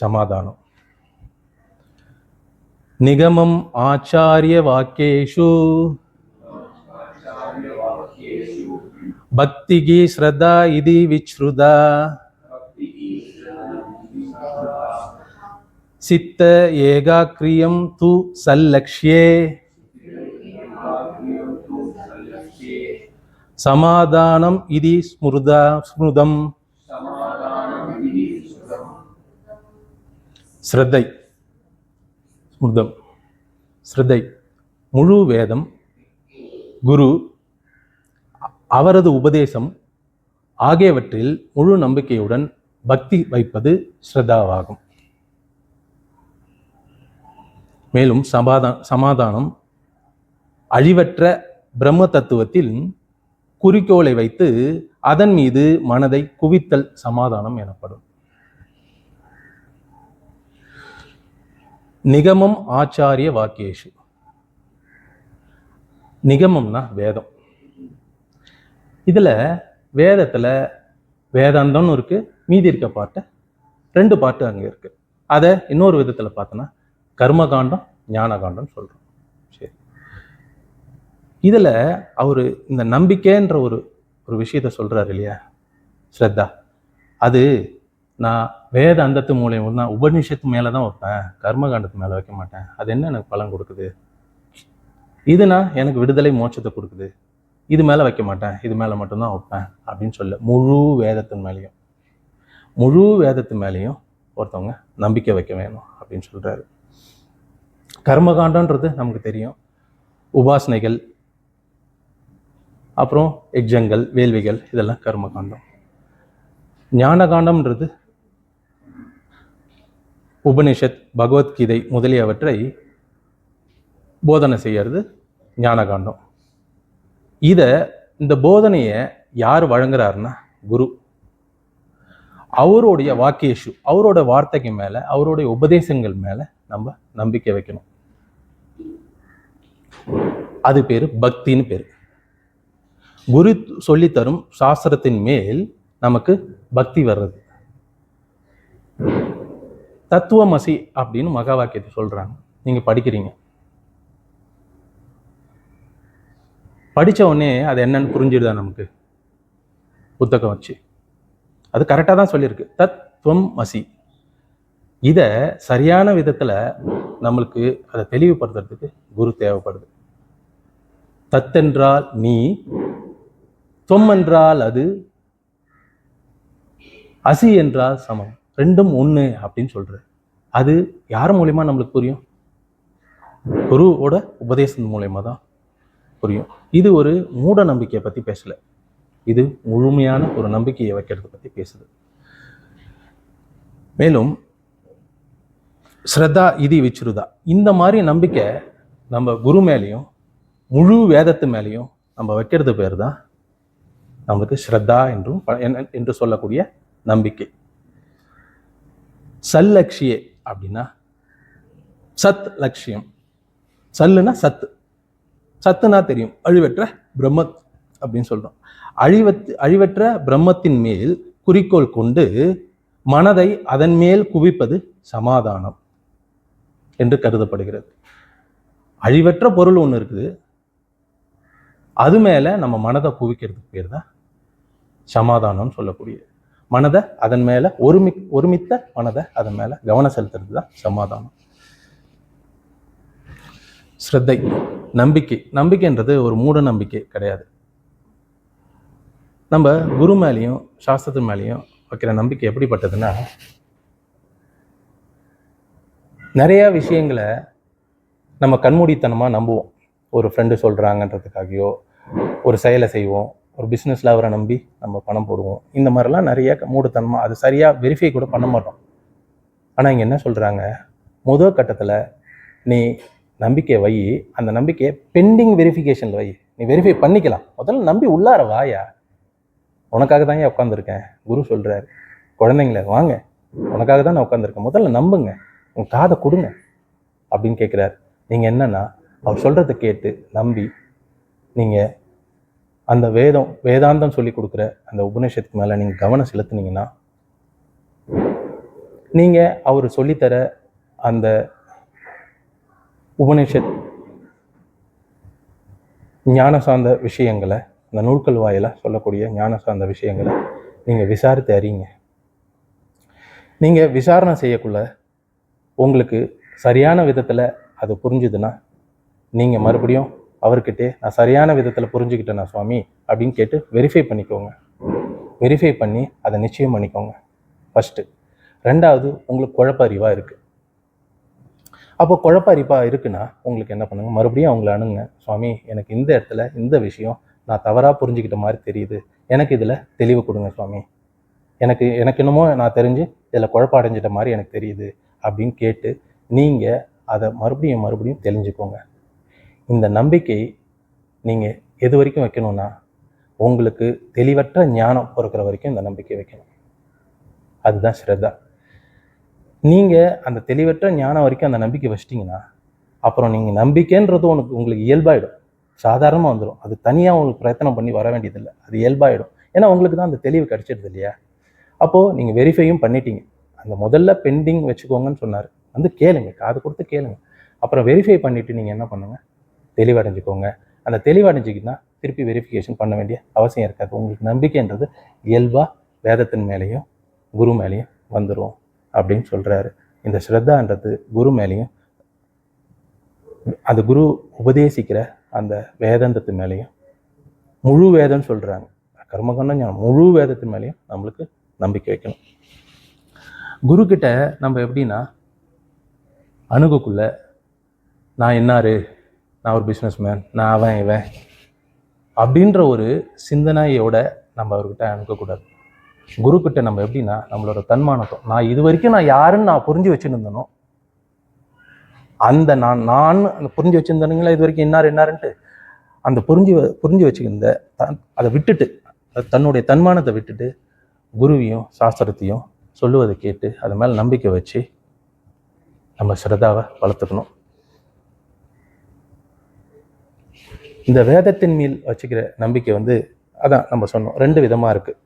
சமாதானம். நிகமம் ஆச்சாரிய வாக்கேஷு. பக்திகி ஸ்ரதா இதி விச்ருதா. சித்த ஏகாக்கிரியம் து சல்லக்ஷ்யே. சமாதானம் இதி ஸ்மிருதா ஸ்மிருதம். ஸ்ரத்தை ஸ்மிருதம். ஸ்ரத்தை முழு வேதம் குரு அவரது உபதேசம் ஆகியவற்றில் முழு நம்பிக்கையுடன் பக்தி வைப்பது ஸ்ரத்தாவாகும் மேலும் சமாதா சமாதானம் அழிவற்ற பிரம்ம தத்துவத்தில் குறிக்கோளை வைத்து அதன் மீது மனதை குவித்தல் சமாதானம் எனப்படும். நிகமம் ஆச்சாரிய வாக்கியேஷு. நிகமம்னா வேதம். இதில் வேதத்தில் வேதாந்தம்னு இருக்கு மீதி இருக்க பாட்டு ரெண்டு பாட்டு அங்கே இருக்குது அதை இன்னொரு விதத்தில் பார்த்தோன்னா கர்மகாண்டம் ஞானகாண்டம்னு சொல்கிறோம் சரி. இதில் அவர் இந்த நம்பிக்கைன்ற ஒரு ஒரு விஷயத்த சொல்கிறார் இல்லையா? ஸ்ரத்தா. அது நான் வேத அந்தத்து மூலியம் தான் உபநிஷத்து மேலே தான் வைப்பேன். கர்மகாண்டத்து மேலே வைக்க மாட்டேன். அது என்ன எனக்கு பலன் கொடுக்குது? இதுனா எனக்கு விடுதலை மோட்சத்தை கொடுக்குது. இது மேலே வைக்க மாட்டேன். இது மேலே மட்டும்தான் வைப்பேன் அப்படின்னு சொல்ல. முழு வேதத்தின் மேலேயும். முழு வேதத்து மேலேயும் ஒருத்தவங்க நம்பிக்கை வைக்க வேணும் அப்படின்னு சொல்கிறாரு கர்மகாண்டன்றது நமக்கு தெரியும். உபாசனைகள் அப்புறம் எக்ஜங்கள் வேள்விகள் இதெல்லாம் கர்மகாண்டம். ஞானகாண்டம்ன்றது உபனிஷத் பகவத்கீதை முதலியவற்றை போதனை செய்யறது ஞானகாண்டம். இதை இந்த போதனையை யார் வழங்குறாருன்னா குரு. அவருடைய வாக்கியேஷு அவரோட வார்த்தைக்கு மேலே அவருடைய உபதேசங்கள் மேலே நம்ம நம்பிக்கை வைக்கணும். அது பேர் பக்தின்னு பேர். குரு சொல்லித்தரும் சாஸ்திரத்தின் மேல் நமக்கு பக்தி வர்றது. தத்துவமசி அப்படின்னு மகா வாக்கியத்தை சொல்றாங்க. நீங்க படிக்கிறீங்க. படிச்ச உடனே அது என்னன்னு புரிஞ்சிடுதா நமக்கு? புத்தகம் வச்சு. அது கரெக்டாக தான் சொல்லியிருக்கு. தத்துவம் மசி இதை சரியான விதத்துல நம்மளுக்கு அதை தெளிவுபடுத்துறதுக்கு குரு தேவைப்படுது. தத்தென்றால் நீ தொம் என்றால் அது அசி என்றால் சமம். ரெண்டும் ஒன்று அப்படின்னு சொல்கிறார் அது யார் மூலயமா நம்மளுக்கு புரியும்? குருவோட உபதேசம் மூலியமா தான் புரியும். இது ஒரு மூட நம்பிக்கையை பற்றி பேசல. இது முழுமையான ஒரு நம்பிக்கையை வைக்கிறத பற்றி பேசுது. மேலும் ஸ்ரத்தா இதி விச்சுருதா இந்த மாதிரி நம்பிக்கை நம்ம குரு மேலேயும் முழு வேதத்து மேலேயும் நம்ம வைக்கிறது பேர் தான் நம்மளுக்கு ஸ்ரத்தா என்றும் ப- என்ன- என்று சொல்லக்கூடிய நம்பிக்கை. சல்லக்ஷியே அப்படின்னா சத் லட்சியம். சல்லுனா சத்து. சத்துனா தெரியும். அழிவற்ற பிரம்மத் அப்படின்னு சொல்றோம். அழிவத் அழிவற்ற பிரம்மத்தின் மேல் குறிக்கோள் கொண்டு மனதை அதன் மேல் குவிப்பது சமாதானம் என்று கருதப்படுகிறது. அழிவற்ற பொருள் ஒன்று இருக்குது. அது மேலே நம்ம மனதை குவிக்கிறதுக்கு பேர் தான் சமாதானம்னு சொல்லக்கூடியது. மனதை அதன் மேலே ஒருமி ஒருமித்த மனதை அதன் மேலே கவனம் செலுத்துறது தான் சமாதானம். ஸ்ரத்தை நம்பிக்கை. நம்பிக்கைன்றது ஒரு மூட நம்பிக்கை கிடையாது. நம்ம குரு மேலேயும் சாஸ்திரத்து மேலேயும் வைக்கிற நம்பிக்கை எப்படிப்பட்டதுன்னா நிறையா விஷயங்களை நம்ம கண்மூடித்தனமாக நம்புவோம். ஒரு ஃப்ரெண்டு சொல்கிறாங்கன்றதுக்காகவோ ஒரு செயலை செய்வோம். ஒரு பிஸ்னஸில் அவரை நம்பி நம்ம பணம் போடுவோம். இந்த மாதிரிலாம் நிறைய மூடத்தனமாக அது சரியாக வெரிஃபை கூட பண்ண மாட்டோம். ஆனால் இங்கே என்ன சொல்கிறாங்க முதல் கட்டத்தில் நீ நம்பிக்கையை வை அந்த நம்பிக்கையை பெண்டிங் வெரிஃபிகேஷனில் வை. நீ வெரிஃபை பண்ணிக்கலாம். முதல்ல நம்பி உள்ளார வாயா. உனக்காக தான் ஏன் உட்காந்துருக்கேன் குரு சொல்கிறாரு குழந்தைங்கள வாங்க. உனக்காக தான் நான் உட்காந்துருக்கேன் முதல்ல நம்புங்க. உன் காதை கொடுங்க. அப்படின்னு கேட்குறாரு நீங்கள் என்னன்னா அவர் சொல்கிறத கேட்டு நம்பி நீங்கள் அந்த வேதம் வேதாந்தம் சொல்லி கொடுக்குற அந்த உபநிஷத்துக்கு மேலே நீங்கள் கவனம் செலுத்துனீங்கன்னா நீங்கள் அவர் சொல்லித்தர அந்த உபநிஷத் ஞான சார்ந்த விஷயங்களை அந்த நூல்கள் வாயிலாக சொல்லக்கூடிய ஞான சார்ந்த விஷயங்களை நீங்கள் விசாரித்து அறியுங்க நீங்கள் விசாரணை செய்யக்குள்ள உங்களுக்கு சரியான விதத்தில் அது புரிஞ்சுதுன்னா நீங்கள் மறுபடியும் அவர்கிட்டே நான் சரியான விதத்தில் புரிஞ்சுக்கிட்டேனா சுவாமி? அப்படின்னு கேட்டு வெரிஃபை பண்ணிக்கோங்க. வெரிஃபை பண்ணி அதை நிச்சயம் பண்ணிக்கோங்க. ஃபஸ்ட்டு ரெண்டாவது உங்களுக்கு குழப்ப அறிவாக இருக்குது அப்போ குழப்ப அறிவாக இருக்குன்னா உங்களுக்கு என்ன பண்ணுங்கள் மறுபடியும் அவங்கள அணுங்க சுவாமி எனக்கு இந்த இடத்துல இந்த விஷயம் நான் தவறாக புரிஞ்சுக்கிட்ட மாதிரி தெரியுது. எனக்கு இதில் தெளிவு கொடுங்க சுவாமி. எனக்கு எனக்கு என்னமோ நான் தெரிஞ்சு இதில் குழப்பம் அடைஞ்சிட்ட மாதிரி எனக்கு தெரியுது. அப்படின்னு கேட்டு நீங்கள் அதை மறுபடியும் மறுபடியும் தெரிஞ்சுக்கோங்க இந்த நம்பிக்கை நீங்கள் எது வரைக்கும் வைக்கணும்னா உங்களுக்கு தெளிவற்ற ஞானம் பிறக்கிற வரைக்கும் இந்த நம்பிக்கை வைக்கணும். அதுதான் ஸ்ரத்தா நீங்கள் அந்த தெளிவற்ற ஞானம் வரைக்கும் அந்த நம்பிக்கை வச்சிட்டிங்கன்னா அப்புறம் நீங்கள் நம்பிக்கைன்றது உனக்கு உங்களுக்கு இயல்பாயிடும். சாதாரணமாக வந்துடும் அது தனியாக உங்களுக்கு பிரயத்தனம் பண்ணி வர வேண்டியதில்லை. அது இயல்பாயிடும். ஏன்னா உங்களுக்கு தான் அந்த தெளிவு கிடைச்சிடுது இல்லையா? அப்போது நீங்கள் வெரிஃபையும் பண்ணிட்டீங்க. அந்த முதல்ல பெண்டிங் வச்சுக்கோங்கன்னு சொன்னார். வந்து கேளுங்க. காது கொடுத்து கேளுங்க. அப்புறம் வெரிஃபை பண்ணிவிட்டு நீங்கள் என்ன பண்ணுங்கள் தெளிவடைஞ்சுக்கோங்க. அந்த தெளிவடைஞ்சிக்கிட்டா திருப்பி வெரிஃபிகேஷன் பண்ண வேண்டிய அவசியம் இருக்காது. உங்களுக்கு நம்பிக்கைன்றது இயல்பாக வேதத்தின் மேலேயும் குரு மேலேயும் வந்துடும் அப்படின்னு சொல்கிறாரு இந்த ஸ்ரத்தான்றது குரு மேலேயும் அந்த குரு உபதேசிக்கிற அந்த வேதாந்தத்து மேலேயும் முழு வேதம்னு சொல்கிறாங்க கர்மகண்டம் முழு வேதத்தின் மேலேயும் நம்மளுக்கு நம்பிக்கை வைக்கணும். குரு கிட்ட நம்ம எப்படின்னா அணுகுக்குள்ள நான் என்னாரு? நான் ஒரு பிஸ்னஸ் மேன் நான் அவன் இவன். அப்படின்ற ஒரு சிந்தனையோட நம்ம அவர்கிட்ட அனுப்பக்கூடாது. குரு கிட்ட நம்ம எப்படின்னா நம்மளோட தன்மானத்தம். நான் இது வரைக்கும் நான் யாருன்னு நான் புரிஞ்சு வச்சுருந்தனோ அந்த நான் நான் புரிஞ்சு வச்சுருந்தனுங்களா இது வரைக்கும் என்னார் என்னாருன்ட்டு அந்த புரிஞ்சு வ- புரிஞ்சு வச்சுக்கிந்த தன் அதை விட்டுட்டு தன்னுடைய தன்மானத்தை விட்டுட்டு குருவையும் சாஸ்திரத்தையும் சொல்லுவதை கேட்டு அது மேலே நம்பிக்கை வச்சு நம்ம ஸ்ரத்தாவை வளர்த்துக்கணும். இந்த வேதத்தின் மேல் வச்சுக்கிற நம்பிக்கை வந்து அதான் நம்ம சொன்னோம். ரெண்டு விதமாக இருக்குது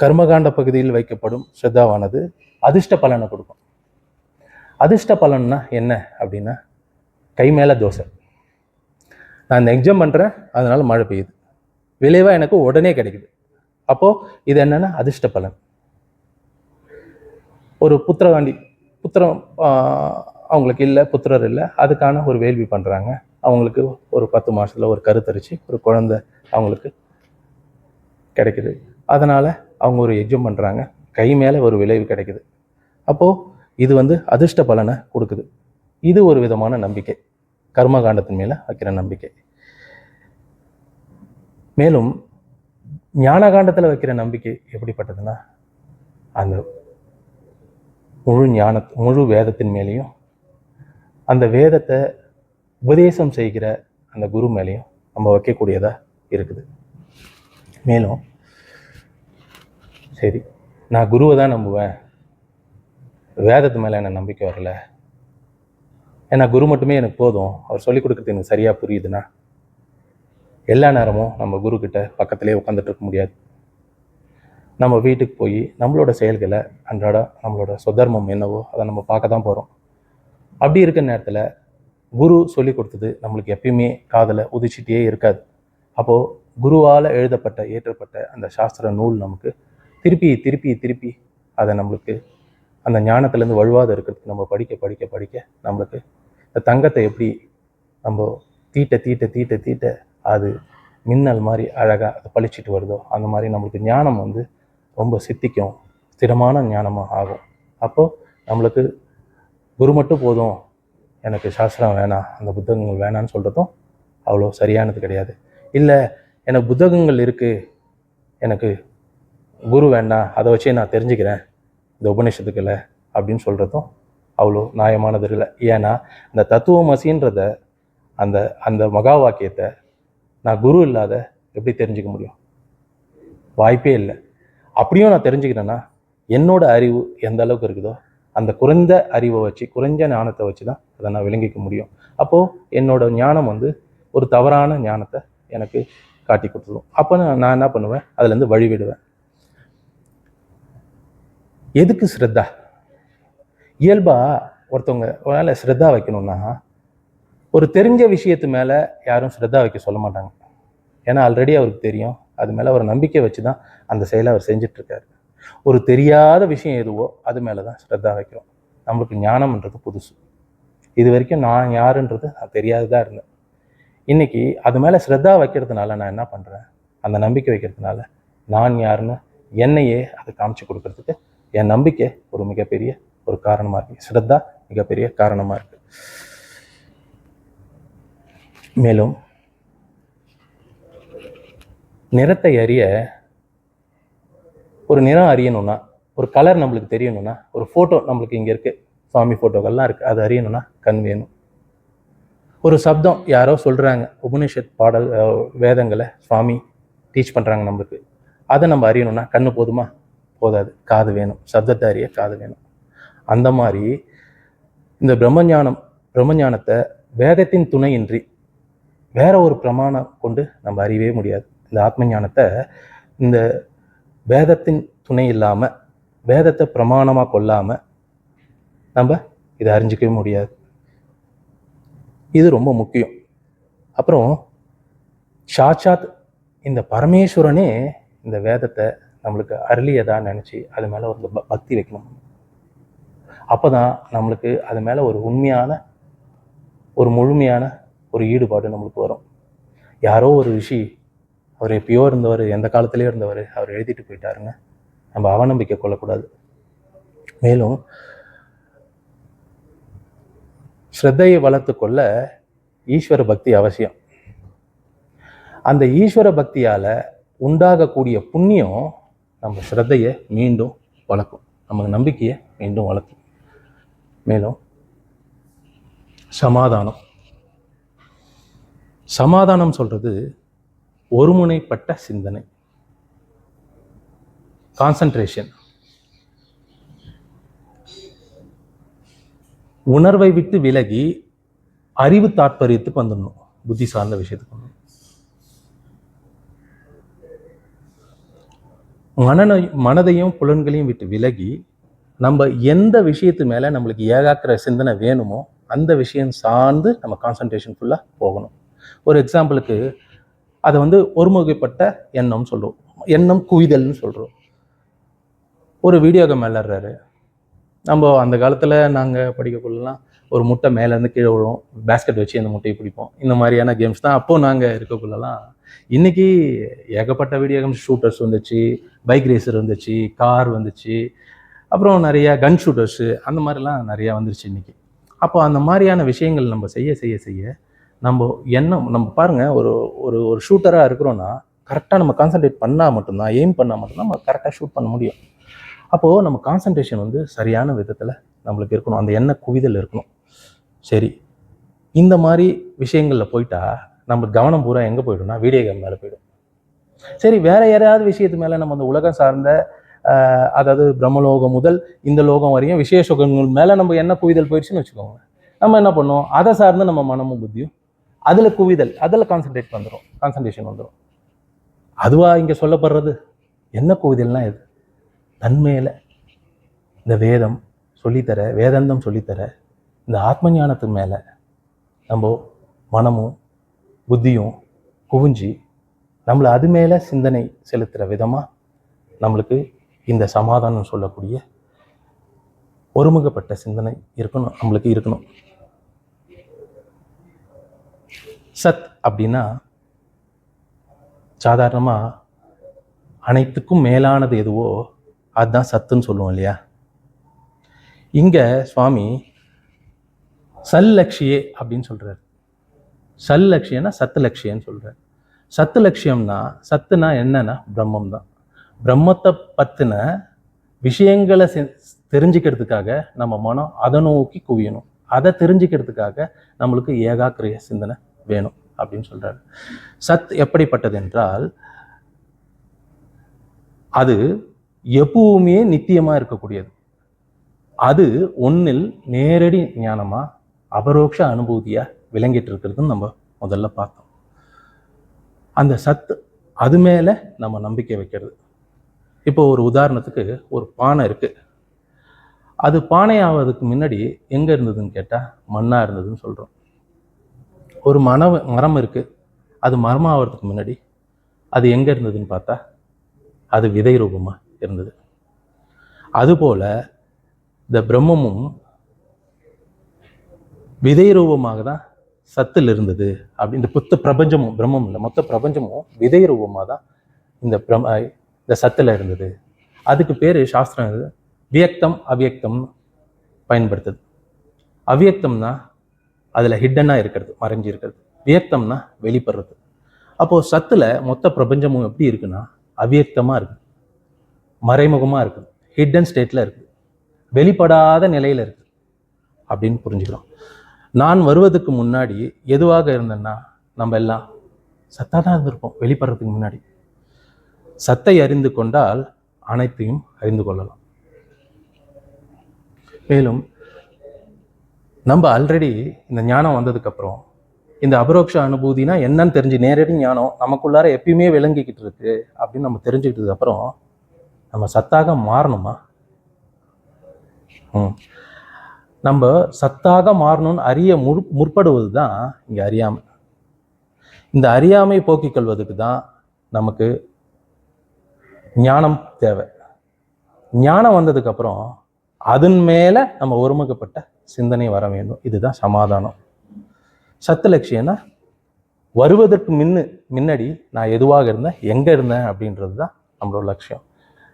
கர்மகாண்ட பகுதியில் வைக்கப்படும் ஸ்ரத்தாவானது அதிர்ஷ்ட பலனை கொடுக்கும். அதிர்ஷ்ட பலன்னா என்ன அப்படின்னா கை மேலே தோசை. நான் இந்த எக்ஸாம் பண்ணுறேன் அதனால் மழை பெய்யுது. விளைவாக எனக்கு உடனே கிடைக்குது. அப்போது இது என்னென்னா அதிர்ஷ்ட பலன். ஒரு புத்திரகாண்டி புத்திரம் அவங்களுக்கு இல்லை புத்திரர் இல்லை அதுக்கான ஒரு வேள்வி பண்ணுறாங்க அவங்களுக்கு ஒரு பத்து மாதத்தில் ஒரு கருத்தரிச்சு ஒரு குழந்த அவங்களுக்கு கிடைக்குது. அதனால் அவங்க ஒரு எக்ஸாம் பண்ணுறாங்க கை மேலே ஒரு விளைவு கிடைக்குது. அப்போது இது வந்து அதிர்ஷ்ட பலனை கொடுக்குது. இது ஒரு விதமான நம்பிக்கை. கர்மகாண்டத்தின் மேலே வைக்கிற நம்பிக்கை. மேலும் ஞானகாண்டத்தில் வைக்கிற நம்பிக்கை எப்படிப்பட்டதுன்னா அந்த முழு ஞான முழு வேதத்தின் மேலேயும் அந்த வேதத்தை உபதேசம் செய்கிற அந்த குரு மேலேயும் நம்ம வைக்கக்கூடியதாக இருக்குது. மேலும் சரி நான் குருவை தான் நம்புவேன். வேதத்து மேலே எனக்கு நம்பிக்கை வரல. ஏன்னா குரு மட்டுமே எனக்கு போதும். அவர் சொல்லிக் கொடுக்குறது எனக்கு சரியாக புரியுதுன்னா எல்லா நேரமும் நம்ம குரு பக்கத்துலேயே பக்கத்திலே உட்காந்துட்டு இருக்க முடியாது. நம்ம வீட்டுக்கு போய் நம்மளோட செயல்களை அன்றாட நம்மளோட சொதர்மம் என்னவோ அதை நம்ம பார்க்க தான் போகிறோம் அப்படி இருக்கிற நேரத்தில் குரு சொல்லி கொடுத்தது நம்மளுக்கு எப்பயுமே காதலை உதிச்சிட்டே இருக்காது. அப்போது குருவால் எழுதப்பட்ட ஏற்றப்பட்ட அந்த சாஸ்திர நூல் நமக்கு திருப்பி திருப்பி திருப்பி அதை நம்மளுக்கு அந்த ஞானத்துலேருந்து வழுவாத இருக்கிறதுக்கு நம்ம படிக்க படிக்க படிக்க நம்மளுக்கு இந்த தங்கத்தை எப்படி நம்ம தீட்ட தீட்ட தீட்ட தீட்ட அது மின்னல் மாதிரி அழகாக அது பழிச்சிட்டு வருதோ அந்த மாதிரி நம்மளுக்கு ஞானம் வந்து ரொம்ப சித்திக்கும் ஸ்திரமான ஞானமாக ஆகும். அப்போது நம்மளுக்கு குரு மட்டும் போதும். எனக்கு சாஸ்திரம் வேணாம் அந்த புத்தகங்கள் வேணான்னு சொல்கிறதும் அவ்வளோ சரியானது கிடையாது. இல்லை எனக்கு புத்தகங்கள் இருக்குது எனக்கு குரு வேண்டாம் அதை வச்சே நான் தெரிஞ்சுக்கிறேன் இந்த உபநிஷத்துக்களை அப்படின்னு சொல்கிறதும் அவ்வளோ நியாயமானது இல்லை. ஏன்னா அந்த தத்துவமசின்றத அந்த அந்த மகா வாக்கியத்தை நான் குரு இல்லாத எப்படி தெரிஞ்சுக்க முடியும்? வாய்ப்பே இல்லை. அப்படியும் நான் தெரிஞ்சுக்கிறேன்னா என்னோட அறிவு எந்த அளவுக்கு இருக்குதோ அந்த குறைந்த அறிவை வச்சு குறைஞ்ச ஞானத்தை வச்சு தான் அதை நான் விளங்கிக்க முடியும். அப்போது என்னோட ஞானம் வந்து ஒரு தவறான ஞானத்தை எனக்கு காட்டி கொடுத்துடும் அப்போ நான் என்ன பண்ணுவேன்? அதுலேருந்து வழிவிடுவேன். எதுக்கு ஸ்ரத்தா? இயல்பா ஒருத்தவங்க மேலே ஸ்ரத்தா வைக்கணும்னா ஒரு தெரிஞ்ச விஷயத்து மேலே யாரும் ஸ்ரத்தா வைக்க சொல்ல மாட்டாங்க. ஏன்னா ஆல்ரெடி அவருக்கு தெரியும். அது மேலே ஒரு நம்பிக்கை வச்சு தான் அந்த செயலை அவர் செஞ்சிட்ருக்காரு. ஒரு தெரியாத விஷயம் எதுவோ அது மேலே தான் ஸ்ரத்தா வைக்கிறோம். நம்மளுக்கு ஞானம்ன்றது புதுசு. இது வரைக்கும் நான் யாருன்றது நான் தெரியாததாக இருந்தேன். இன்னைக்கு அது மேலே ஸ்ரத்தா வைக்கிறதுனால நான் என்ன பண்ணுறேன் அந்த நம்பிக்கை வைக்கிறதுனால நான் யாருன்னு என்னையே அதை காமிச்சு கொடுக்கறதுக்கு என் நம்பிக்கை ஒரு மிகப்பெரிய ஒரு காரணமாக இருக்கு. ஸ்ரத்தா மிகப்பெரிய காரணமாக இருக்கு. மேலும் நிறத்தை அறிய ஒரு நிறம் அறியணும்னா ஒரு கலர் நம்மளுக்கு தெரியணும்னா ஒரு ஃபோட்டோ நம்மளுக்கு இங்கே இருக்குது சுவாமி ஃபோட்டோக்கள்லாம் இருக்குது அது அறியணும்னா கண் வேணும். ஒரு சப்தம் யாரோ சொல்கிறாங்க உபனிஷத் பாடல் வேதங்களை சுவாமி டீச் பண்ணுறாங்க நம்மளுக்கு. அதை நம்ம அறியணும்னா கண்ணு போதுமா? போதாது. காது வேணும். சப்தத்தை அறிய காது வேணும். அந்த மாதிரி இந்த பிரம்மஞானம் பிரம்மஞானத்தை வேதத்தின் துணையின்றி வேற ஒரு பிரமாணம் கொண்டு நம்ம அறியவே முடியாது. இந்த ஆத்ம ஞானத்தை இந்த வேதத்தின் துணை இல்லாமல் வேதத்தை பிரமாணமாக கொள்ளாமல் நம்ம இதை அறிஞ்சிக்கவே முடியாது. இது ரொம்ப முக்கியம். அப்புறம் சாட்சாத் இந்த பரமேஸ்வரனே இந்த வேதத்தை நம்மளுக்கு அருளியதாக நினச்சி அது மேலே ஒரு ப- பக்தி வைக்கணும். அப்போ தான் நம்மளுக்கு அது மேலே ஒரு உண்மையான ஒரு முழுமையான ஒரு ஈடுபாடு நம்மளுக்கு வரும். யாரோ ஒரு ரிஷி அவர் எப்பயோ இருந்தவர் எந்த காலத்திலேயோ இருந்தவர் அவர் எழுதிட்டு போயிட்டாருங்க. நம்ம அவநம்பிக்கை கொள்ளக்கூடாது. மேலும் ஸ்ரத்தையை வளர்த்துக்கொள்ள ஈஸ்வர பக்தி அவசியம். அந்த ஈஸ்வர பக்தியால் உண்டாகக்கூடிய புண்ணியம் நம்ம ஸ்ரத்தையை மீண்டும் வளர்க்கும். நம்ம நம்பிக்கையை மீண்டும் வளர்க்கும். மேலும் சமாதானம். சமாதானம் சொல்கிறது ஒருமுனைப்பட்ட சிந்தனை. கான்சன்ட்ரேஷன் உணர்வை விட்டு விலகி அறிவு தாற்பயத்துக்கு வந்துடணும். புத்தி சார்ந்த விஷயத்துக்கு வந்துடணும். மனனை மனதையும் புலன்களையும் விட்டு விலகி நம்ம எந்த விஷயத்து மேலே நம்மளுக்கு ஏகாக்கிற சிந்தனை வேணுமோ அந்த விஷயம் சார்ந்து நம்ம கான்சன்ட்ரேஷன் ஃபுல்லாக போகணும். ஒரு எக்ஸாம்பிளுக்கு அதை வந்து ஒருமுகைப்பட்ட எண்ணம் சொல்கிறோம் எண்ணம் குவிதல்னு சொல்கிறோம் ஒரு வீடியோ கேம் விளாட்றாரு நம்ம அந்த காலத்தில் நாங்கள் படிக்கக்குள்ளலாம் ஒரு முட்டை மேலேருந்து கீழே விழுவோம். பேஸ்கெட் வச்சு அந்த முட்டையை பிடிப்போம். இந்த மாதிரியான கேம்ஸ் தான் அப்போது நாங்கள் இருக்கக்குள்ளலாம். இன்றைக்கி ஏகப்பட்ட வீடியோ கேம்ஸ் ஷூட்டர்ஸ் வந்துச்சு பைக் ரேசர் வந்துச்சு கார் வந்துச்சு. அப்புறம் நிறையா கன் ஷூட்டர்ஸு அந்த மாதிரிலாம் நிறையா வந்துருச்சு இன்றைக்கி அப்போ அந்த மாதிரியான விஷயங்கள் நம்ம செய்ய செய்ய செய்ய நம்ம எண்ணம் நம்ம பாருங்கள் ஒரு ஒரு ஒரு ஷூட்டராக இருக்கிறோன்னா கரெக்டாக நம்ம கான்சென்ட்ரேட் பண்ணால் மட்டும்தான் எய்ம் பண்ணால் மட்டும்தான் நம்ம கரெக்டாக ஷூட் பண்ண முடியும். அப்போது நம்ம கான்சன்ட்ரேஷன் வந்து சரியான விதத்தில் நம்மளுக்கு இருக்கணும். அந்த எண்ணெய் குவிதல் இருக்கணும். சரி. இந்த மாதிரி விஷயங்களில் போயிட்டா நம்ம கவனம் பூரா எங்கே போய்டும்னா வீடியோ கேம் மேலே போயிடும். சரி வேற யாரையாவது விஷயத்து மேலே நம்ம அந்த உலகம் சார்ந்த அதாவது பிரம்மலோகம் முதல் இந்த லோகம் வரையும் விசேஷ சுகங்கள் மேலே நம்ம என்ன குவிதல் போயிடுச்சுன்னு வச்சுக்கோங்க நம்ம என்ன பண்ணுவோம்? அதை சார்ந்து நம்ம மனமும் புத்தியும் அதில் குவிதல் அதில் கான்சன்ட்ரேட் வந்துடும் கான்சன்ட்ரேஷன் வந்துடும் அதுவா இங்கே சொல்லப்படுறது? என்ன குவிதல்னால் இது? தன்மையில் இந்த வேதம் சொல்லித்தர வேதாந்தம் சொல்லித்தர இந்த ஆத்ம ஞானத்து மேலே நம்ம மனமும் புத்தியும் குவிஞ்சி நம்மளை அது மேலே சிந்தனை செலுத்துகிற விதமாக நம்மளுக்கு இந்த சமாதானம் சொல்லக்கூடிய ஒருமுகப்பட்ட சிந்தனை இருக்கணும் நம்மளுக்கு இருக்கணும். சத் அப்படின்னா சாதாரணமாக அனைத்துக்கும் மேலானது எதுவோ அதுதான் சத்துன்னு சொல்லுவோம் இல்லையா? இங்க சுவாமி சல்லக்ஷியே அப்படின்னு சொல்றாரு. சல் சத்து லட்சியன்னு சொல்றாரு. சத்து லட்சியம்னா சத்துனா என்னன்னா பிரம்மம் தான். பிரம்மத்தை பற்றின விஷயங்களை செ- தெரிஞ்சுக்கிறதுக்காக நம்ம மனம் அதை நோக்கி குவியணும். அதை தெரிஞ்சுக்கிறதுக்காக நம்மளுக்கு ஏகாக்கிரிய சிந்தனை வேணும் அப்படின்னு சொல்றாரு. சத் எப்படிப்பட்டது என்றால் அது எப்பவுமே நித்தியமா இருக்கக்கூடியது. அது ஒன்றில் நேரடி ஞானமா அபரோக்ஷ அனுபூதியா விளங்கிட்டு இருக்கிறதுன்னு நம்ம முதல்ல பார்த்தோம். அந்த சத்து அது மேல நம்ம நம்பிக்கை வைக்கிறது. இப்போ ஒரு உதாரணத்துக்கு ஒரு பானை இருக்கு. அது பானை ஆவதுக்கு முன்னாடி எங்க இருந்ததுன்னு கேட்டா மண்ணா இருந்ததுன்னு சொல்றோம். ஒரு மன மரம் இருக்குது அது மரம் ஆவறதுக்கு முன்னாடி அது எங்கே இருந்ததுன்னு பார்த்தா அது விதை ரூபமாக இருந்தது. அதுபோல் இந்த பிரம்மமும் விதை ரூபமாக தான் சத்தில் இருந்தது அப்படி இந்த புத்த பிரபஞ்சமும் பிரம்மம் இல்லை மொத்த பிரபஞ்சமும் விதை ரூபமாக தான் இந்த பிரம் இந்த சத்தில் இருந்தது. அதுக்கு பேர் சாஸ்திரம் வியக்தம் அவ்யக்தம் பயன்படுத்துது. அவ்யக்தம்னா அதில் ஹிட்டனாக இருக்கிறது மறைஞ்சு இருக்கிறது வியக்தம்னா வெளிப்படுறது. அப்போது சத்தில் மொத்த பிரபஞ்சமும் எப்படி இருக்குன்னா அவ்யக்தமாக இருக்கு. மறைமுகமாக இருக்குது ஹிட்டன் ஸ்டேட்டில் இருக்குது வெளிப்படாத நிலையில் இருக்குது அப்படின்னு புரிஞ்சுக்கிறோம். நான் வருவதற்கு முன்னாடி எதுவாக இருந்தேன்னா நம்ம எல்லாம் சத்தாக தான் இருந்திருப்போம் வெளிப்படுறதுக்கு முன்னாடி. சத்தை அறிந்து கொண்டால் அனைத்தையும் அறிந்து கொள்ளலாம். மேலும் நம்ம ஆல்ரெடி இந்த ஞானம் வந்ததுக்கப்புறம் இந்த அபரோக்ஷ அனுபூதினா என்னன்னு தெரிஞ்சு நேரடி ஞானம் நமக்குள்ளார எப்பயுமே விளங்கிக்கிட்டு இருக்கு அப்படின்னு நம்ம தெரிஞ்சுக்கிட்டதுக்கப்புறம் நம்ம சத்தாக மாறணுமா? ம். நம்ம சத்தாக மாறணும்னு அறிய முற் முற்படுவது தான் இங்கே அறியாமை. இந்த அறியாமை போக்கிக் கொள்வதுக்கு தான் நமக்கு ஞானம் தேவை. ஞானம் வந்ததுக்கப்புறம் அதன் மேலே நம்ம ஒருமுகப்பட்ட சிந்தனை வர வேண்டும். இதுதான் சமாதானம். சத்து லட்சியம்னா வருவதற்கு முன்னு முன்னாடி நான் எதுவாக இருந்தேன் எங்கே இருந்தேன் அப்படின்றது தான் நம்மளோட லட்சியம்.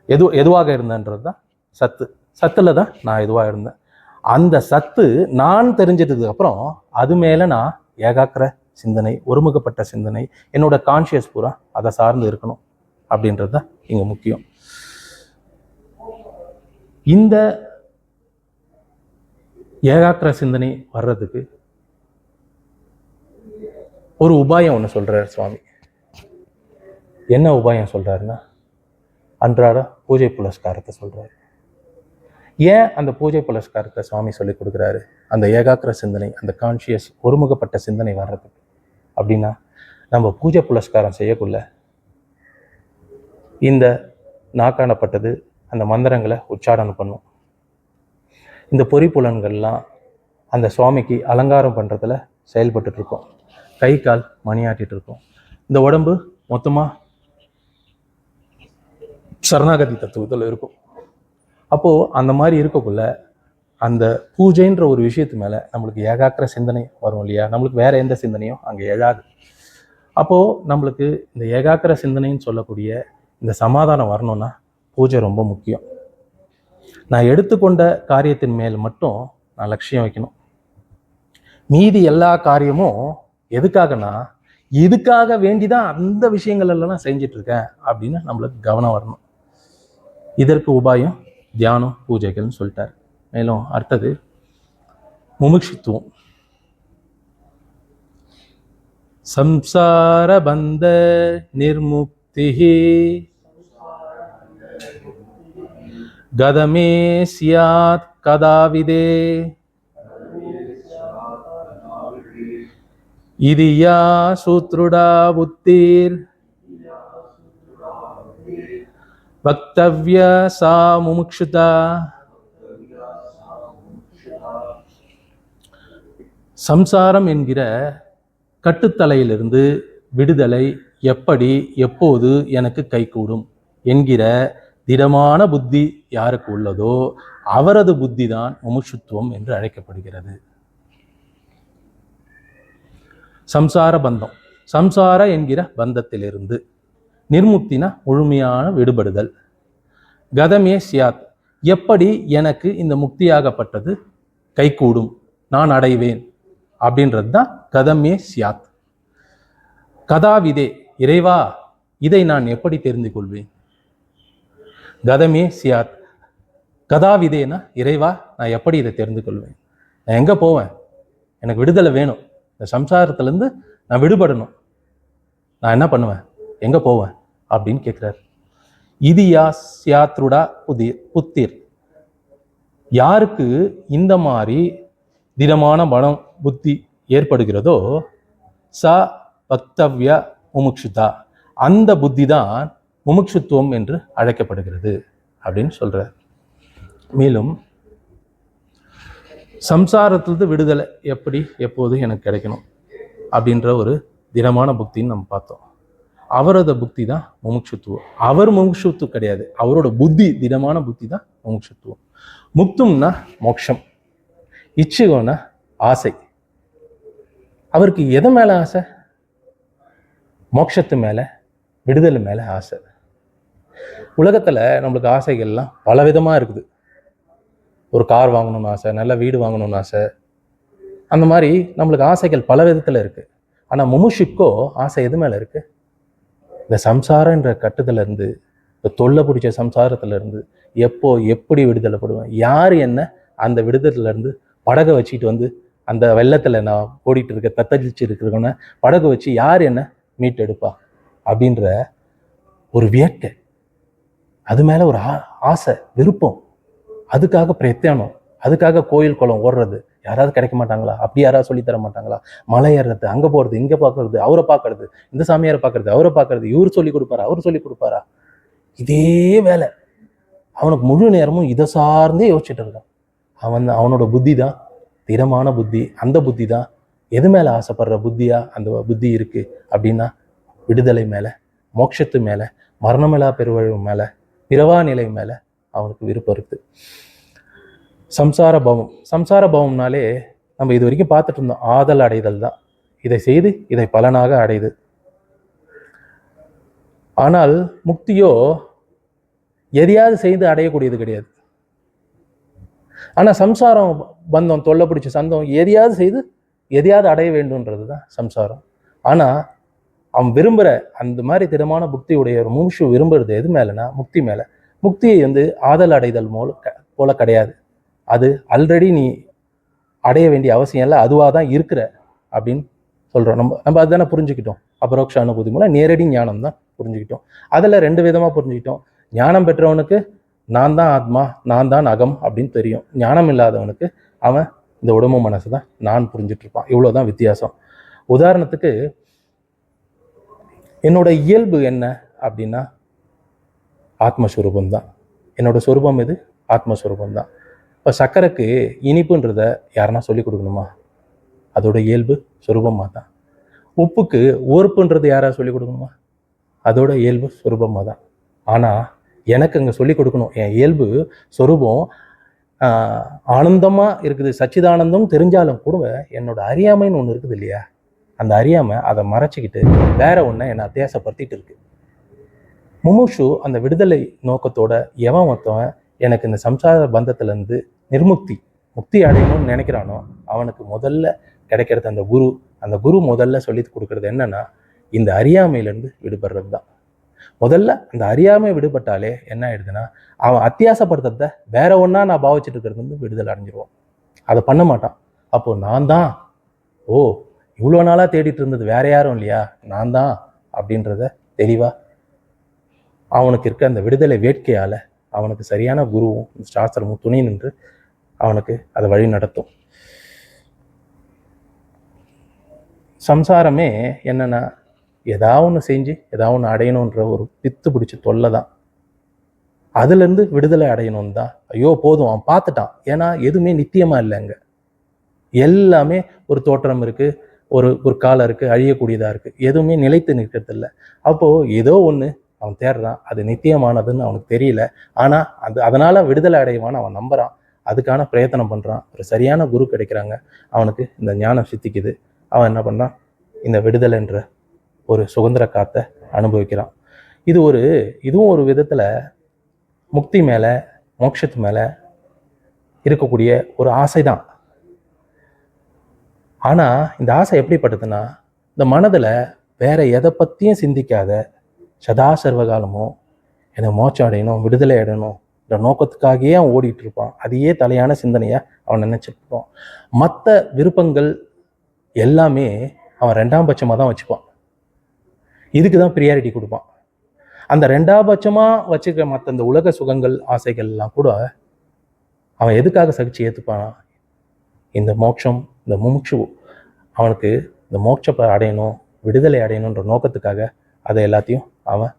எது எதுவாக இருந்தேன்றது தான் சத்து. சத்தில் தான் நான் எதுவாக இருந்தேன். அந்த சத்து நான் தெரிஞ்சதுக்கு அப்புறம் அது மேலே நான் ஏகாக்கிர சிந்தனை ஒருமுகப்பட்ட சிந்தனை என்னோட கான்ஷியஸ் பூரா அதை சார்ந்து இருக்கணும் அப்படின்றது தான் இங்கே முக்கியம். இந்த ஏகாக்கிர சிந்தனை வர்றதுக்கு ஒரு உபாயம் ஒன்று சொல்கிறார் சுவாமி. என்ன உபாயம் சொல்றாருன்னா அன்றாட பூஜை புலஸ்காரத்தை சொல்றாரு. ஏன் அந்த பூஜை புலஸ்காரத்தை சுவாமி சொல்லி கொடுக்குறாரு? அந்த ஏகாக்கிர சிந்தனை அந்த கான்ஷியஸ் ஒருமுகப்பட்ட சிந்தனை வர்றதுக்கு. அப்படின்னா நம்ம பூஜை புலஸ்காரம் செய்யக்குள்ள இந்த நாக்காணப்பட்டது அந்த மந்திரங்களை உச்சாரணம் பண்ணும். இந்த பொறிப்புலன்கள்லாம் அந்த சுவாமிக்கு அலங்காரம் பண்ணுறதுல செயல்பட்டுட்ருக்கோம் கை கால் மணியாட்டிகிட்டு இருக்கோம் இந்த உடம்பு மொத்தமாக சரணாகதி தத்துவத்தில் இருக்கும். அப்போது அந்த மாதிரி இருக்கக்குள்ள அந்த பூஜைன்ற ஒரு விஷயத்து மேலே நம்மளுக்கு ஏகாக்கிர சிந்தனை வரும் இல்லையா? நம்மளுக்கு வேற எந்த சிந்தனையும் அங்கே எழாது. அப்போது நம்மளுக்கு இந்த ஏகாக்கிர சிந்தனைன்னு சொல்லக்கூடிய இந்த சமாதானம் வரணும்னா பூஜை ரொம்ப முக்கியம். நான் எடுத்துக்கொண்ட காரியத்தின் மேல் மட்டும் நான் லட்சியம் வைக்கணும். மீதி எல்லா காரியமும் எதுக்காகனா இதுக்காக வேண்டிதான் அந்த விஷயங்கள் எல்லாம் நான் செஞ்சிட்டு இருக்கேன் அப்படின்னு நம்மளுக்கு கவனம் வரணும். இதற்கு உபாயம் தியானம் பூஜைகள்னு சொல்லிட்டார். மேலும் அடுத்தது முமுட்சித்துவம். சம்சார பந்த நிர்முக்திகி கதமே சியாத் கதாவிதே. இது யா சூத்ருடா புத்தீர் வக்தவ்ய சா முமுக்ஷுதா. சம்சாரம் என்கிற கட்டுத்தலையிலிருந்து விடுதலை எப்படி எப்போது எனக்கு கைகூடும் என்கிற திடமான புத்தி யாருக்கு உள்ளதோ அவரது புத்தி தான் முமுட்சுத்துவம் என்று அழைக்கப்படுகிறது. சம்சார பந்தம். சம்சார என்கிற பந்தத்திலிருந்து நிர்முக்தினா முழுமையான விடுபடுதல். கதமே சியாத். எப்படி எனக்கு இந்த முக்தியாகப்பட்டது? கைகூடும். நான் அடைவேன். அப்படின்றது தான் கதமே சியாத். கதாவிதே இறைவா இதை நான் எப்படி தெரிந்து கொள்வேன்? கதமே சியாத். கதாவிதேனா இறைவா நான் எப்படி இதை தெரிந்து கொள்வேன் நான் எங்கே போவேன்? எனக்கு விடுதலை வேணும். இந்த சம்சாரத்துலேருந்து நான் விடுபடணும். நான் என்ன பண்ணுவேன்? எங்கே போவேன்? அப்படின்னு கேட்குறாரு இது யா சியாத்ருடா புதிர் புத்திர். யாருக்கு இந்த மாதிரி திடமான மனம் புத்தி ஏற்படுகிறதோ ச பக்தவ்ய முமுக்ஷிதா அந்த புத்தி தான் முமுட்சுத்துவம் என்று அழைக்கப்படுகிறது அப்படின்னு சொல்கிறார் மேலும் சம்சாரத்திலிருந்து விடுதலை எப்படி எப்போது எனக்கு கிடைக்கணும் அப்படின்ற ஒரு திடமான புக்தின்னு நம்ம பார்த்தோம். அவரது புக்தி தான் முமுட்சுத்துவம். அவர் முமுட்சுத்து கிடையாது. அவரோட புத்தி திடமான புத்தி தான் முமுட்சுத்துவம். முக்தும்னா மோட்சம். இச்சுகோனா ஆசை. அவருக்கு எது மேலே ஆசை? மோட்சத்து மேலே விடுதலை மேலே ஆசை. உலகத்துல நம்மளுக்கு ஆசைகள்லாம் பல விதமாக இருக்குது. ஒரு கார் வாங்கணும்னு ஆசை நல்ல வீடு வாங்கணும்னு ஆசை. அந்த மாதிரி நம்மளுக்கு ஆசைகள் பல விதத்தில் இருக்கு. ஆனால் முமுஷிக்கோ ஆசை எது மேலே இருக்கு? இந்த சம்சாரன்ற கட்டுதல இந்த தொல்லை பிடிச்ச சம்சாரத்துலேருந்து எப்போ எப்படி விடுதலைப்படுவேன் யார் என்ன அந்த விடுதலைலேருந்து படகை வச்சுக்கிட்டு வந்து அந்த வெள்ளத்தில் நான் ஓடிட்டு இருக்க தத்தளிச்சு இருக்கிறவன படகு வச்சு யார் என்ன மீட் எடுப்பா அப்படின்ற ஒரு வியக்கை. அது மேலே ஒரு ஆ- ஆசை விருப்பம். அதுக்காக பிரயத்தனம் அதுக்காக கோயில் குளம் ஓடுறது. யாராவது கிடைக்க மாட்டாங்களா? அப்படி யாராவது சொல்லித்தர தர மாட்டாங்களா? மலை ஏறுறது அங்கே போகிறது இங்கே பார்க்கறது அவரை பார்க்கறது இந்த சாமியாரை பார்க்கறது அவரை பார்க்கறது இவர் சொல்லி கொடுப்பாரா? அவர் சொல்லி கொடுப்பாரா? இதே வேலை. அவனுக்கு முழு நேரமும் இதை சார்ந்தே யோசிச்சுட்டு இருக்கான். அவன் அவனோட புத்தி தான் திடமான புத்தி அந்த புத்தி தான். எது மேலே ஆசைப்படுற புத்தியா அந்த புத்தி இருக்குது அப்படின்னா விடுதலை மேலே மோட்சத்து மேலே மரணமிலா பெருவழிவு மேலே பிறவா நிலை மேலே அவனுக்கு விருப்பம் இருக்குது சம்சார பவம் சம்சார பவம்னாலே நம்ம இது வரைக்கும் பார்த்துட்டு இருந்தோம். ஆதல் அடைதல் தான். இதை செய்து இதை பலனாக அடைது. ஆனால் முக்தியோ எதையாவது செய்து அடையக்கூடியது கிடையாது. ஆனால் சம்சாரம் பந்தம் தொல்லை பிடிச்ச சந்தம் எதையாவது செய்து எதையாவது அடைய வேண்டும்ன்றது தான் சம்சாரம். ஆனால் அவன் விரும்புகிற அந்த மாதிரி திடமான புக்தி உடைய ஒரு முமுஷு விரும்புறது எது மேலேனா முக்தி மேலே. முக்தியை வந்து ஆதல் அடைதல் மூல க- போல கிடையாது. அது ஆல்ரெடி நீ அடைய வேண்டிய அவசியம் இல்லை அதுவாக தான் இருக்கிற அப்படின்னு சொல்கிறோம் நம்ம நம்ம அதுதானே புரிஞ்சுக்கிட்டோம். அபரோக்ஷ அனுபூதி மூலம் நேரடி ஞானம் தான் புரிஞ்சுக்கிட்டோம். அதில் ரெண்டு விதமாக புரிஞ்சுக்கிட்டோம். ஞானம் பெற்றவனுக்கு நான் தான் ஆத்மா நான் தான் அகம் அப்படின்னு தெரியும். ஞானம் இல்லாதவனுக்கு அவன் இந்த உடம்பு மனசு தான் நான் புரிஞ்சிட்ருப்பான் இவ்வளோ தான் வித்தியாசம். உதாரணத்துக்கு என்னோட இயல்பு என்ன அப்படின்னா ஆத்மஸ்வரூபம் தான். என்னோட சொரூபம் எது? ஆத்மஸ்வரூபம் தான். இப்போ சக்கரைக்கு இனிப்புன்றத யாருன்னா சொல்லி கொடுக்கணுமா? அதோட இயல்பு சொரூபமாக தான். உப்புக்கு உறுப்புன்றது யாராவது சொல்லி கொடுக்கணுமா? அதோட இயல்பு சொரூபமாக தான். ஆனால் எனக்கு அங்கே சொல்லி கொடுக்கணும். என் இயல்பு சொரூபம் ஆனந்தமாக இருக்குது. சச்சிதானந்தம் தெரிஞ்சாலும் கூட என்னோட அறியாமைன்னு ஒன்று இருக்குது இல்லையா? அந்த அறியாமை அதை மறைச்சிக்கிட்டு வேற ஒன்றை என்னை அத்தியாசப்படுத்திட்டு இருக்கு. முமுஷு அந்த விடுதலை நோக்கத்தோட எவன் மொத்தவன் எனக்கு இந்த சம்சார பந்தத்திலேருந்து நிர்முக்தி முக்தி அடையணும்னு நினைக்கிறானோ அவனுக்கு முதல்ல கிடைக்கிறது அந்த குரு. அந்த குரு முதல்ல சொல்லி கொடுக்கறது என்னன்னா இந்த அறியாமையிலேருந்து விடுபடுறது தான் முதல்ல அந்த அறியாமை விடுபட்டாலே என்ன ஆயிடுதுன்னா அவன் அத்தியாசப்படுத்துறத வேற ஒன்றா நான் பாவிச்சிட்டு இருக்கிறது வந்து விடுதலை அடைஞ்சிருவான். அதை பண்ண மாட்டான். அப்போ நான் தான் ஓ இவ்வளோ நாளாக தேடிட்டு இருந்தது வேற யாரும் இல்லையா? நான் தான் அப்படின்றத தெளிவாக அவனுக்கு இருக்க அந்த விடுதலை வேட்கையால் அவனுக்கு சரியான குருவும் இந்த சாஸ்திரமும் துணை நின்று அவனுக்கு அதை வழி நடத்தும். சம்சாரமே என்னென்னா ஏதா ஒன்று செஞ்சு ஏதா ஒன்று அடையணுன்ற ஒரு பித்து பிடிச்ச தொல்லை தான். அதுலேருந்து விடுதலை அடையணும் தான். ஐயோ போதும் அவன் பார்த்துட்டான். ஏன்னா எதுவுமே நித்தியமாக இல்லைங்க. எல்லாமே ஒரு தோற்றம் இருக்கு. ஒரு ஒரு காலம் இருக்குது அழியக்கூடியதாக இருக்குது எதுவுமே நிலைத்து நிற்கிறதில்ல. அப்போது ஏதோ ஒன்று அவன் தேடுறான். அது நித்தியமானதுன்னு அவனுக்கு தெரியல. ஆனால் அது அதனால் விடுதலை அடைவான்னு அவன் நம்புகிறான் அதுக்கான பிரயத்தனம் பண்ணுறான் ஒரு சரியான குரு கிடைக்கிறாங்க. அவனுக்கு இந்த ஞானம் சித்திக்குது. அவன் என்ன பண்ணான் இந்த விடுதலைன்ற ஒரு சுதந்திர காத்தை அனுபவிக்கிறான். இது ஒரு இதுவும் ஒரு விதத்தில் முக்தி மேலே மோட்சத்து மேலே இருக்கக்கூடிய ஒரு ஆசை தான் ஆனால் இந்த ஆசை எப்படிப்பட்டதுன்னா இந்த மனதில் வேற எதை பற்றியும் சிந்திக்காத சதா சர்வகாலமும் என்னை மோச்சம் அடையணும் விடுதலை அடையணும் இந்த நோக்கத்துக்காகவே அவன் ஓடிட்டு இருப்பான். அதையே தலையான சிந்தனையை அவன் நினைச்சிட்டு மற்ற விருப்பங்கள் எல்லாமே அவன் ரெண்டாம் பட்சமாக தான் வச்சுப்பான். இதுக்கு தான் ப்ரியாரிட்டி கொடுப்பான். அந்த ரெண்டாம் பட்சமாக வச்சுக்கிற மற்ற இந்த உலக சுகங்கள் ஆசைகள்லாம் கூட அவன் எதுக்காக சகிச்சு ஏற்றுப்பானா இந்த மோட்சம் இந்த முமுட்சு அவனுக்கு இந்த மோட்சப்பை அடையணும் விடுதலை அடையணுன்ற நோக்கத்துக்காக அதை எல்லாத்தையும் அவன்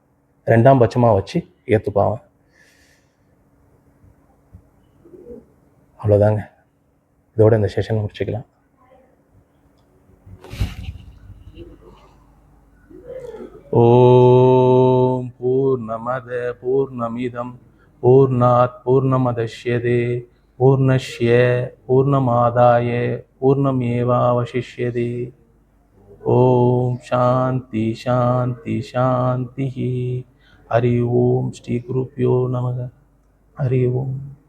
ரெண்டாம் பட்சமாக வச்சு ஏற்றுப்பான் அவன். அவ்வளோதாங்க இதோட இந்த செஷன் முடிச்சுக்கலாம். ஓம் பூர்ணமத பூர்ணமிதம் பூர்ணாத் பூர்ணமதஷ்யதே. பூர்ணஷ்ய பூர்ணமாதாய பூர்ணமேவாவசிஷ்யதே. ஓம் சாந்தி சாந்தி சாந்தி ஹரி ஓம் ஸ்ரீ குருப்பியோ நமக. ஹரி ஓம்.